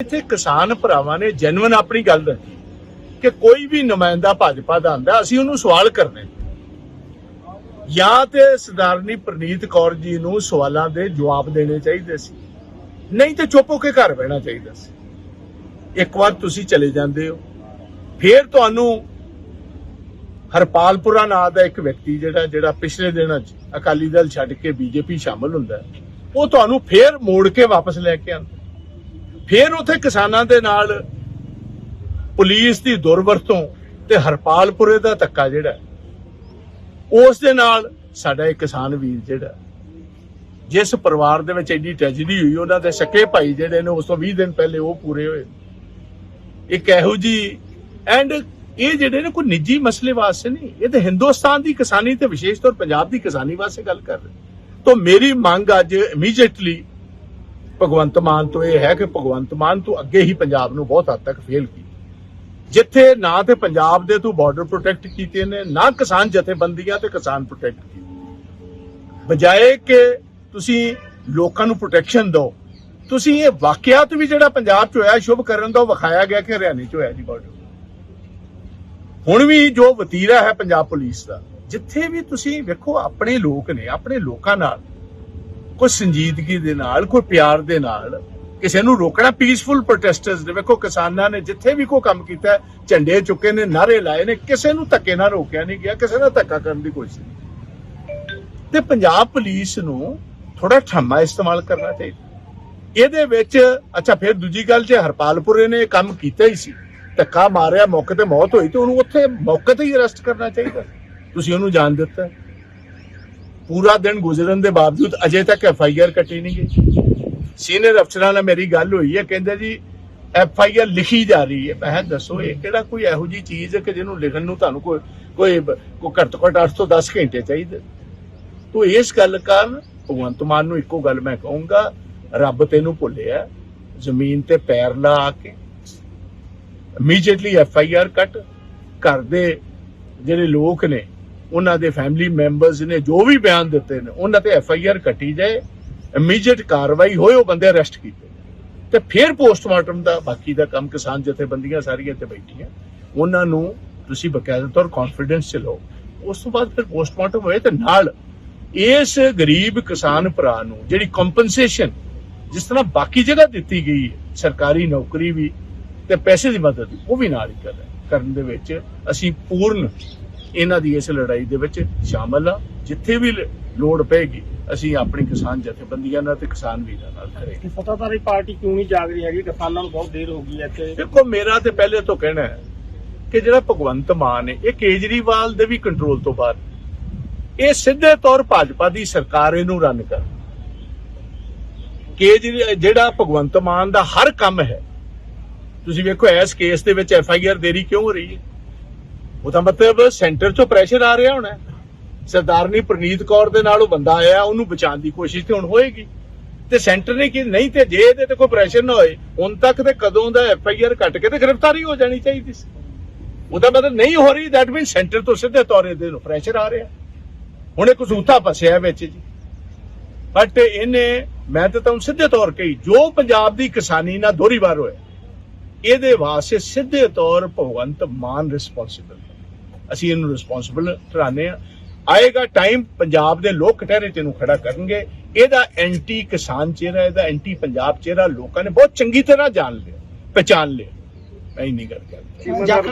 ਇੱਥੇ ਕਿਸਾਨ ਭਰਾਵਾਂ ਨੇ ਜੈਨੂਇਨ ਆਪਣੀ ਗੱਲ ਰੱਖੀ ਕਿ ਕੋਈ ਵੀ ਨੁਮਾਇੰਦਾ ਭਾਜਪਾ ਦਾ ਆਂਦਾ ਅਸੀਂ ਉਹਨੂੰ ਸਵਾਲ ਕਰਨੇ ਜਾਂ ਤੇ ਸਰਦਾਰਨੀ ਪ੍ਰਨੀਤ ਕੌਰ ਜੀ ਨੂੰ ਸਵਾਲਾਂ ਦੇ ਜਵਾਬ ਦੇਣੇ ਚਾਹੀਦੇ ਸੀ, ਨਹੀਂ ਤੇ ਚੁੱਪ ਹੋ ਕੇ ਘਰ ਬਹਿਣਾ ਚਾਹੀਦਾ ਸੀ। ਇੱਕ ਵਾਰ ਤੁਸੀਂ ਚਲੇ ਜਾਂਦੇ ਹੋ। ਫਿਰ ਤੁਹਾਨੂੰ ਹਰਪਾਲਪੁਰਾ ਨਾਂ ਦਾ ਇੱਕ ਵਿਅਕਤੀ ਜਿਹੜਾ ਜਿਹੜਾ ਪਿਛਲੇ ਦਿਨਾਂ 'ਚ ਅਕਾਲੀ ਦਲ ਛੱਡ ਕੇ ਬੀਜੇਪੀ ਸ਼ਾਮਲ ਹੁੰਦਾ ਉਹ ਤੁਹਾਨੂੰ ਫੇਰ ਮੋੜ ਕੇ ਵਾਪਸ ਲੈ ਕੇ ਆਉਂਦਾ ਫੇਰ ਉਥੇ ਕਿਸਾਨਾਂ ਦੇ ਨਾਲ ਪੁਲਿਸ ਦੀ ਦੁਰਵਰਤੋਂ ਤੇ ਹਰਪਾਲਪੁਰੇ ਦਾ ਧੱਕਾ ਜਿਹੜਾ ਹੈ, ਉਸ ਦੇ ਨਾਲ ਸਾਡਾ ਇੱਕ ਕਿਸਾਨ ਵੀਰ ਜਿਹੜਾ ਜਿਸ ਪਰਿਵਾਰ ਦੇ ਵਿੱਚ ਐਡੀ ਟ੍ਰੈਜੇਡੀ ਹੋਈ ਉਹਨਾਂ ਦੇ ਸਕੇ ਭਾਈ ਜਿਹੜੇ ਨੇ ਉਸ ਤੋਂ 20 ਦਿਨ ਪਹਿਲੇ ਉਹ ਪੂਰੇ ਹੋਏ ਇੱਕ ਇਹੋ ਜੀ ਐਂਡ ਇਹ ਜਿਹੜੇ ਨੇ ਕੋਈ ਨਿੱਜੀ ਮਸਲੇ ਵਾਸਤੇ ਨਹੀਂ ਇਹ ਤੇ ਹਿੰਦੁਸਤਾਨ ਦੀ ਕਿਸਾਨੀ ਤੇ ਵਿਸ਼ੇਸ਼ ਤੌਰ ਪੰਜਾਬ ਦੀ ਕਿਸਾਨੀ ਵਾਸਤੇ ਗੱਲ ਕਰ ਰਹੇ ਤੋਂ ਮੇਰੀ ਮੰਗ ਅੱਜ ਇਮੀਡੀਏਟਲੀ ਭਗਵੰਤ ਮਾਨ ਤੋਂ ਇਹ ਹੈ ਕਿ ਭਗਵੰਤ ਮਾਨ ਤੋਂ ਅੱਗੇ ਹੀ ਪੰਜਾਬ ਨੂੰ ਬਹੁਤ ਹੱਦ ਤੱਕ ਫੇਲ ਕੀਤਾ। ਜਿੱਥੇ ਨਾ ਤੇ ਪੰਜਾਬ ਦੇ ਤੂੰ ਬਾਰਡਰ ਪ੍ਰੋਟੈਕਟ ਕੀਤੇ ਨੇ, ਨਾ ਕਿਸਾਨ ਜਥੇਬੰਦੀਆਂ ਤੇ ਕਿਸਾਨ ਪ੍ਰੋਟੈਕਟ ਕੀਤੇ। ਬਜਾਏ ਕਿ ਤੁਸੀਂ ਲੋਕਾਂ ਨੂੰ ਪ੍ਰੋਟੈਕਸ਼ਨ ਦਿਓ, ਤੁਸੀਂ ਇਹ ਵਾਕਿਆਤ ਵੀ ਜਿਹੜਾ ਪੰਜਾਬ 'ਚ ਹੋਇਆ, ਸ਼ੁਭ ਕਰਨ ਦਾ ਵਿਖਾਇਆ ਗਿਆ ਕਿ ਹਰਿਆਣੇ 'ਚ ਹੋਇਆ ਜੀ ਬਾਰਡਰ ਹੁਣ ਵੀ ਜੋ ਵਤੀਰਾ ਹੈ ਪੰਜਾਬ ਪੁਲਿਸ ਦਾ, ਜਿੱਥੇ ਵੀ ਤੁਸੀਂ ਵੇਖੋ, ਆਪਣੇ ਲੋਕ ਨੇ, ਆਪਣੇ ਲੋਕਾਂ ਨਾਲ ਕੋਈ ਸੰਜੀਦਗੀ ਦੇ ਨਾਲ, ਕੋਈ ਪਿਆਰ ਦੇ ਨਾਲ ਕਿਸੇ ਨੂੰ ਰੋਕਣਾ। ਪੀਸਫੁਲ ਪ੍ਰੋਟੈਸਟਰਸ ਨੇ ਵੇਖੋ, ਕਿਸਾਨਾਂ ਨੇ ਜਿੱਥੇ ਵੀ ਕੋਈ ਕੰਮ ਕੀਤਾ, ਝੰਡੇ ਚੁੱਕੇ ਨੇ, ਨਾਰੇ ਲਾਏ ਨੇ, ਕਿਸੇ ਨੂੰ ਧੱਕੇ ਨਾਲ ਰੋਕਿਆ ਨਹੀਂ ਗਿਆ, ਕਿਸੇ ਨਾਲ ਧੱਕਾ ਕਰਨ ਦੀ ਕੋਸ਼ਿਸ਼ ਨਹੀਂ ਤੇ ਪੰਜਾਬ ਪੁਲਿਸ ਨੂੰ ਥੋੜਾ ਠੰਮਾ ਇਸਤੇਮਾਲ ਕਰਨਾ ਚਾਹੀਦਾ। ਇਹਦੇ ਵਿੱਚ, ਅੱਛਾ, ਫਿਰ ਦੂਜੀ ਗੱਲ ਜੇ ਹਰਪਾਲਪੁਰੇ ਨੇ ਕੰਮ ਕੀਤਾ ਹੀ ਸੀ, ਧੱਕਾ ਮਾਰਿਆ, ਮੌਕੇ ਤੇ ਮੌਤ ਹੋਈ, ਤੇ ਉਹਨੂੰ ਉੱਥੇ ਮੌਕੇ ਤੇ ਹੀ ਅਰੈਸਟ ਕਰਨਾ ਚਾਹੀਦਾ। ਤੁਸੀਂ ਉਹਨੂੰ ਜਾਣ ਦਿੱਤਾ। ਪੂਰਾ ਦਿਨ ਗੁਜ਼ਰਨ ਦੇ ਬਾਵਜੂਦ ਅਜੇ ਤੱਕ ਐਫ ਆਈ ਆਰ ਕੱਟੀ ਨਹੀਂ ਗਈ। ਸੀਨੀਅਰ ਅਫਸਰਾਂ ਨਾਲ ਮੇਰੀ ਗੱਲ ਹੋਈ ਹੈ, ਕਹਿੰਦੇ ਜੀ, ਐਫ ਆਈ ਆਰ ਲਿਖੀ ਜਾ ਰਹੀ ਹੈ। ਮੈਂ ਦੱਸੋ ਇਹ ਕਿਹੜਾ ਕੋਈ ਇਹੋ ਜੀ ਚੀਜ਼ ਹੈ ਕਿ ਜਿਹਨੂੰ ਲਿਖਣ ਨੂੰ ਤੁਹਾਨੂੰ ਕੋਈ ਕੋਈ ਕੋਈ ਘੱਟ ਤੋਂ ਘੱਟ 8 ਤੋਂ 10 ਘੰਟੇ ਚਾਹੀਦੇ। ਤੋ ਇਸ ਗੱਲ ਕਾਰਨ ਭਗਵੰਤ ਮਾਨ ਨੂੰ ਇੱਕੋ ਗੱਲ ਮੈਂ ਕਹੂੰਗਾ, ਰੱਬ ਤੈਨੂੰ ਭੁੱਲਿਆ, ਜ਼ਮੀਨ ਤੇ ਪੈਰ ਲਾ ਕੇ ਇਮੀਡੀਏਟਲੀ ਐਫ ਆਈ ਆਰ ਕੱਟ। ਘਰ ਦੇ ਜਿਹੜੇ ਲੋਕ ਨੇ ਉਹਨਾਂ ਦੇ ਫੈਮਿਲੀ ਮੈਂਬਰਸ ਨੇ ਜੋ ਵੀ ਬਿਆਨ ਦਿੱਤੇ ਨੇ ਉਹਨਾਂ ਤੇ ਐਫ ਆਈ ਆਰ ਕੱਟੀ ਜਾਏ ਇਮੀਡੀਏਟ ਕਾਰਵਾਈ ਹੋਏ ਉਹ ਬੰਦੇ ਅਰੈਸਟ ਕੀਤੇ ਤੇ ਫਿਰ ਪੋਸਟਮਾਰਟਮ ਦਾ ਬਾਕੀ ਦਾ ਕੰਮ ਕਿਸਾਨ ਜਥੇਬੰਦੀਆਂ ਸਾਰੀਆਂ ਤੇ ਬੈਠੀਆਂ। ਉਹਨਾਂ ਨੂੰ ਤੁਸੀਂ ਬਕਾਇਦਾ ਤੌਰ ਕੌਨਫੀਡੈਂਸ ਚ ਲਓ। ਉਸ ਤੋਂ ਬਾਅਦ ਫਿਰ ਪੋਸਟਮਾਰਟਮ ਹੋਏ ਤੇ ਨਾਲ ਇਸ ਗਰੀਬ ਕਿਸਾਨ ਭਰਾ ਨੂੰ ਜਿਹੜੀ ਕੰਪਨਸੇਸ਼ਨ ਜਿਸ ਤਰ੍ਹਾਂ ਬਾਕੀ ਜਗ੍ਹਾ ਦਿੱਤੀ ਗਈ ਹੈ ਸਰਕਾਰੀ ਨੌਕਰੀ ਵੀ ਤੇ ਪੈਸੇ ਦੀ ਮਦਦ ਵੀ, ਉਹ ਵੀ ਨਾਲ ਹੀ ਕਰ ਕਰਨ ਦੇ ਵਿੱਚ ਅਸੀਂ ਪੂਰਨ ਇਹਨਾਂ ਦੀ ਇਸ ਲੜਾਈ ਦੇ ਵਿੱਚ ਸ਼ਾਮਲ ਆ। ਜਿੱਥੇ ਵੀ ਲੋੜ ਪਏਗੀ ਅਸੀਂ ਆਪਣੀ ਕਿਸਾਨ ਜਥੇਬੰਦੀਆਂ ਨਾਲ ਤੇ ਕਿਸਾਨ ਵੀਰਾਂ ਨਾਲ ਕਰਾਂਗੇ ਕਿ ਸੱਤਾਧਾਰੀ ਪਾਰਟੀ ਕਿਉਂ ਨਹੀਂ ਜਾਗ ਰਹੀ ਹੈਗੀ? ਕਿਸਾਨਾਂ ਨੂੰ ਬਹੁਤ ਦੇਰ ਹੋ ਗਈ ਹੈ ਇੱਥੇ। ਦੇਖੋ ਮੇਰਾ ਤੇ ਪਹਿਲੇ ਤੋਂ ਕਹਿਣਾ ਹੈ ਕਿ ਜਿਹੜਾ ਭਗਵੰਤ ਮਾਨ ਹੈ ਇਹ ਕੇਜਰੀਵਾਲ ਦੇ ਵੀ ਕੰਟਰੋਲ ਤੋਂ ਬਾਹਰ ਇਹ ਸਿੱਧੇ ਤੌਰ ਭਾਜਪਾ ਦੀ ਸਰਕਾਰ ਇਹਨੂੰ ਰਨ ਕਰ ਕੇਜਰੀ ਜਿਹੜਾ ਭਗਵੰਤ ਮਾਨ ਦਾ ਹਰ ਕੰਮ ਹੈ ਤੁਸੀਂ ਵੇਖੋ ਇਸ ਕੇਸ ਦੇ ਵਿੱਚ ਐਫ ਆਈ ਆਰ ਦੇਰੀ ਕਿਉਂ ਹੋ ਰਹੀ ਹੈ? ਉਹਦਾ ਮਤਲਬ ਸੈਂਟਰ ਚੋਂ ਪ੍ਰੈਸ਼ਰ ਆ ਰਿਹਾ ਹੋਣਾ। ਸਰਦਾਰਨੀ ਪ੍ਰਨੀਤ ਕੌਰ ਦੇ ਨਾਲ ਉਹ ਬੰਦਾ ਆਇਆ, ਉਹਨੂੰ ਬਚਾਉਣ ਦੀ ਕੋਸ਼ਿਸ਼ ਤੇ ਹੁਣ ਹੋਏਗੀ। ਤੇ ਸੈਂਟਰ ਨੇ ਕੀ, ਨਹੀਂ ਤੇ ਜੇ ਇਹਦੇ ਤੇ ਕੋਈ ਪ੍ਰੈਸ਼ਰ ਨਾ ਹੋਏ, ਹੁਣ ਤੱਕ ਤੇ ਕਦੋਂ ਦਾ ਐਫ ਆਈ ਆਰ ਕੱਟ ਕੇ ਤੇ ਗ੍ਰਿਫਤਾਰੀ ਹੋ ਜਾਣੀ ਚਾਹੀਦੀ ਸੀ। ਉਹਦਾ ਮਤਲਬ ਨਹੀਂ ਹੋ ਰਹੀ ਦੈਟ ਮੀਨ ਸੈਂਟਰ ਤੋਂ ਸਿੱਧੇ ਤੌਰ ਇਹਦੇ ਪ੍ਰੈਸ਼ਰ ਆ ਰਿਹਾ। ਹੁਣ ਇਹ ਕਸੂਤਾ ਫਸਿਆ ਵਿੱਚ ਜੀ। ਬਟ ਇਹਨੇ, ਮੈਂ ਤਾਂ ਤੁਹਾਨੂੰ ਸਿੱਧੇ ਤੌਰ ਕਹੀ ਜੋ ਪੰਜਾਬ ਦੀ ਕਿਸਾਨੀ ਨਾਲ ਦੋਹਰੀ ਵਾਰ ਹੋਇਆ, ਇਹਦੇ ਵਾਸਤੇ ਸਿੱਧੇ ਤੌਰ ਭਗਵੰਤ ਮਾਨ ਰਿਸਪੌਂਸਿਬਲ ਅਸੀਂ ਇਹਨੂੰ ਰਿਸਪੌਂਸਿਬਲ ਠਹਿਰਾਉਂਦੇ ਆ ਆਏਗਾ ਟਾਈਮ ਪੰਜਾਬ ਦੇ ਲੋਕ ਕਟਹਿਰੇ ਤੇ ਇਹਨੂੰ ਖੜਾ ਕਰਨਗੇ। ਇਹਦਾ ਐਂਟੀ ਕਿਸਾਨ ਚਿਹਰਾ, ਇਹਦਾ ਐਂਟੀ ਪੰਜਾਬ ਚਿਹਰਾ ਲੋਕਾਂ ਨੇ ਬਹੁਤ ਚੰਗੀ ਤਰ੍ਹਾਂ ਜਾਣ ਲਿਆ ਪਛਾਣ ਲਿਆ। ਮੈਂ ਇੰਨੀ ਗੱਲ ਕਰਦਾ ਜਾਖੜ